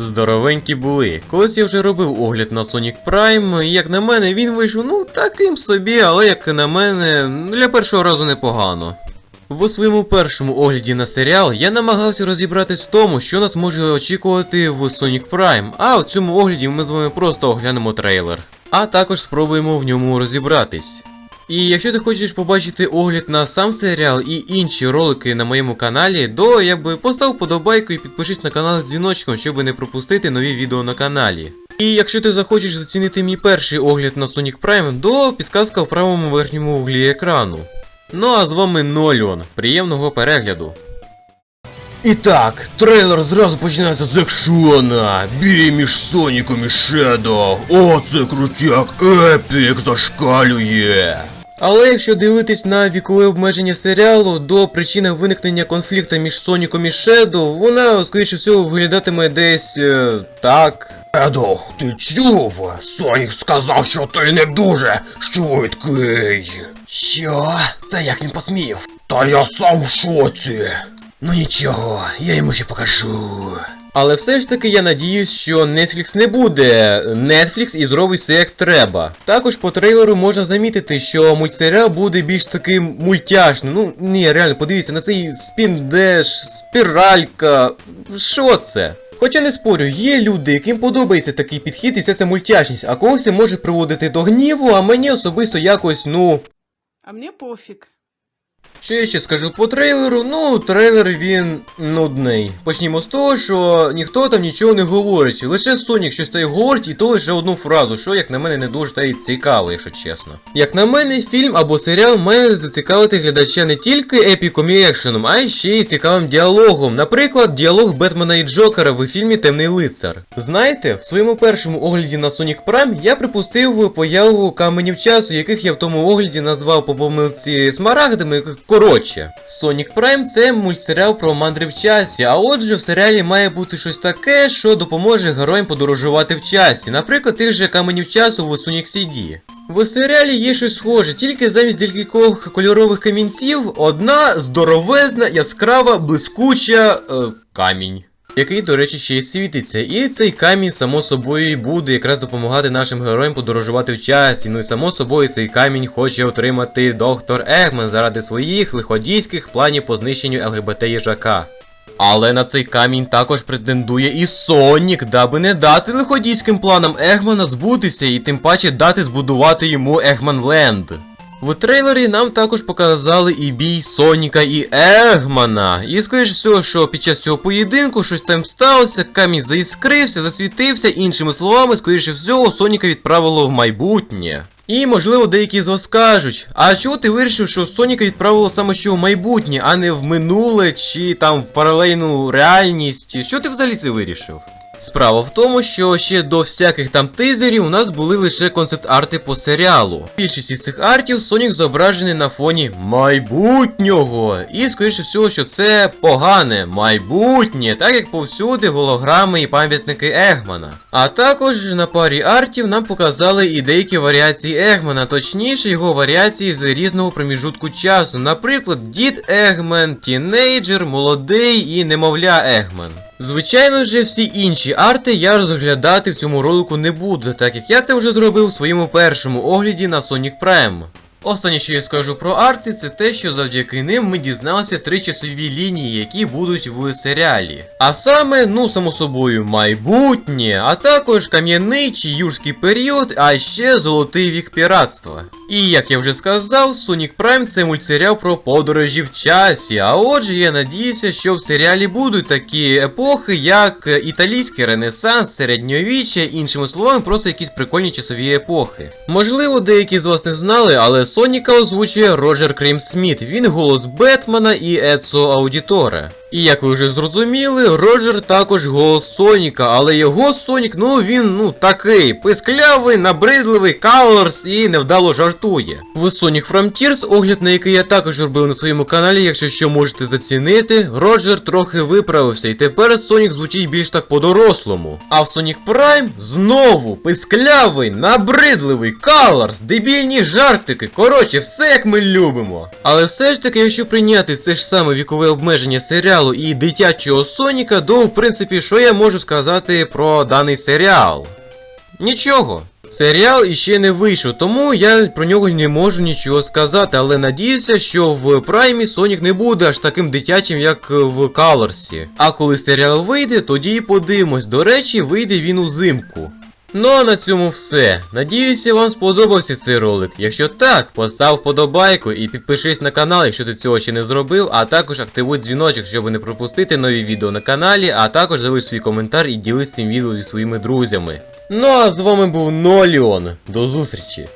Здоровенькі були. Колись я вже робив огляд на Sonic Prime, і як на мене, він вийшов ну таким собі, але як на мене, для першого разу непогано. В своєму першому огляді на серіал я намагався розібратись в тому, що нас може очікувати в Sonic Prime, а в цьому огляді ми з вами просто оглянемо трейлер. А також спробуємо в ньому розібратись. І якщо ти хочеш побачити огляд на сам серіал і інші ролики на моєму каналі, то якби постав подобайку і підпишись на канал з дзвіночком, щоб не пропустити нові відео на каналі. І якщо ти захочеш зацінити мій перший огляд на Sonic Prime, то підказка в правому верхньому углі екрану. Ну а з вами Нольон. Приємного перегляду. І так, трейлер зразу починається з екшона. Бій між Соніком і Шедо. О, це крутяк, епік зашкалює. Але якщо дивитись на вікове обмеження серіалу, до причини виникнення конфлікту між Соніком і Шедо, вона, скоріше всього, виглядатиме десь е, так. Шедо, ти чув? Сонік сказав, що ти не дуже швидкий. Що? Та як він посмів? Та я сам в шоці. Ну нічого, я йому ще покажу. Але все ж таки я надіюсь, що Netflix не буде Netflix і зробить все як треба. Також по трейлеру можна замітити, що мультсеріал буде більш таким мультяшним. Ну ні, реально, подивіться на цей спіндеш, спіралька. Що це? Хоча не спорю, є люди, яким подобається такий підхід і вся ця мультяшність, а когось це може приводити до гніву, а мені особисто якось, ну. А мне пофиг. Що я ще скажу по трейлеру? Ну, трейлер він нудний. Почнімо з того, що ніхто там нічого не говорить. Лише Сонік щось та й говорить, і то лише одну фразу, що, як на мене, не дуже та й цікаво, якщо чесно. Як на мене, фільм або серіал має зацікавити глядача не тільки епіком і екшеном, а й ще й цікавим діалогом. Наприклад, діалог Бетмена і Джокера в фільмі Темний лицар. Знаєте, в своєму першому огляді на Sonic Prime я припустив появу каменів часу, яких я в тому огляді назвав по помилці смарагдами. Коротше, Sonic Prime це мультсеріал про мандри в часі, а отже, в серіалі має бути щось таке, що допоможе героям подорожувати в часі, наприклад, тих же каменів часу в Sonic CD. В серіалі є щось схоже, тільки замість декількох кольорових камінців одна здоровезна, яскрава, блискуча е, камінь. Який, до речі, ще й світиться. І цей камінь, само собою, і буде якраз допомагати нашим героям подорожувати в часі. Ну і само собою цей камінь хоче отримати доктор Егман заради своїх лиходійських планів по знищенню ЛГБТ їжака. Але на цей камінь також претендує і Сонік, даби не дати лиходійським планам Егмана збутися і тим паче дати збудувати йому Егманленд. В трейлері нам також показали і бій Соніка і Егмана. І скоріш всього, що під час цього поєдинку щось там сталося, камінь заіскрився, засвітився, іншими словами, скоріше всього, Соніка відправило в майбутнє. І, можливо, деякі з вас скажуть, а чого ти вирішив, що Соніка відправило саме що в майбутнє, а не в минуле чи там в паралельну реальність? Що ти взагалі це вирішив? Справа в тому, що ще до всяких там тизерів у нас були лише концепт-арти по серіалу. Більшість із цих артів Сонік зображений на фоні майбутнього. І скоріше всього, що це погане майбутнє, так як повсюди голограми і пам'ятники Егмана. А також на парі артів нам показали і деякі варіації Егмана, точніше його варіації з різного проміжутку часу. Наприклад, дід Егмен, тінейджер, молодий і немовля Егмен. Звичайно ж, всі інші арти я розглядати в цьому ролику не буду, так як я це вже зробив у своєму першому огляді на Sonic Prime. Останнє, що я скажу про арти, це те, що завдяки ним ми дізналися три часові лінії, які будуть в серіалі. А саме, ну само собою, майбутнє, а також кам'яний чи юрський період, а ще золотий вік піратства. І як я вже сказав, Sonic Prime це мультсеріал про подорожі в часі. А отже, я надіюся, що в серіалі будуть такі епохи, як італійський ренесанс, середньовіччя, іншими словами, просто якісь прикольні часові епохи. Можливо, деякі з вас не знали, але Соніка озвучує Роджер Крім Сміт. Він голос Бетмена і Ецо Аудіторе. І як ви вже зрозуміли, Роджер також голос Соніка, але його Сонік, ну він ну такий, писклявий, набридливий, калорс і невдало жартує. В Sonic Frontiers, огляд на який я також робив на своєму каналі, якщо що можете зацінити, Роджер трохи виправився, і тепер Сонік звучить більш так по-дорослому. А в Sonic Prime знову писклявий, набридливий, калорс, дебільні жартики, коротше, все як ми любимо. Але все ж таки, якщо прийняти це ж саме вікове обмеження серіалу, серіалу і дитячого Соніка, то в принципі, що я можу сказати про даний серіал? Нічого. Серіал іще не вийшов, тому я про нього не можу нічого сказати, але надіюся, що в праймі Сонік не буде аж таким дитячим, як в Калорсі. А коли серіал вийде, тоді і подивимось. До речі, вийде він узимку. Ну а на цьому все. Надіюся, вам сподобався цей ролик. Якщо так, постав вподобайку і підпишись на канал, якщо ти цього ще не зробив, а також активуй дзвіночок, щоб не пропустити нові відео на каналі, а також залиш свій коментар і ділись цим відео зі своїми друзями. Ну а з вами був Ноліон. До зустрічі!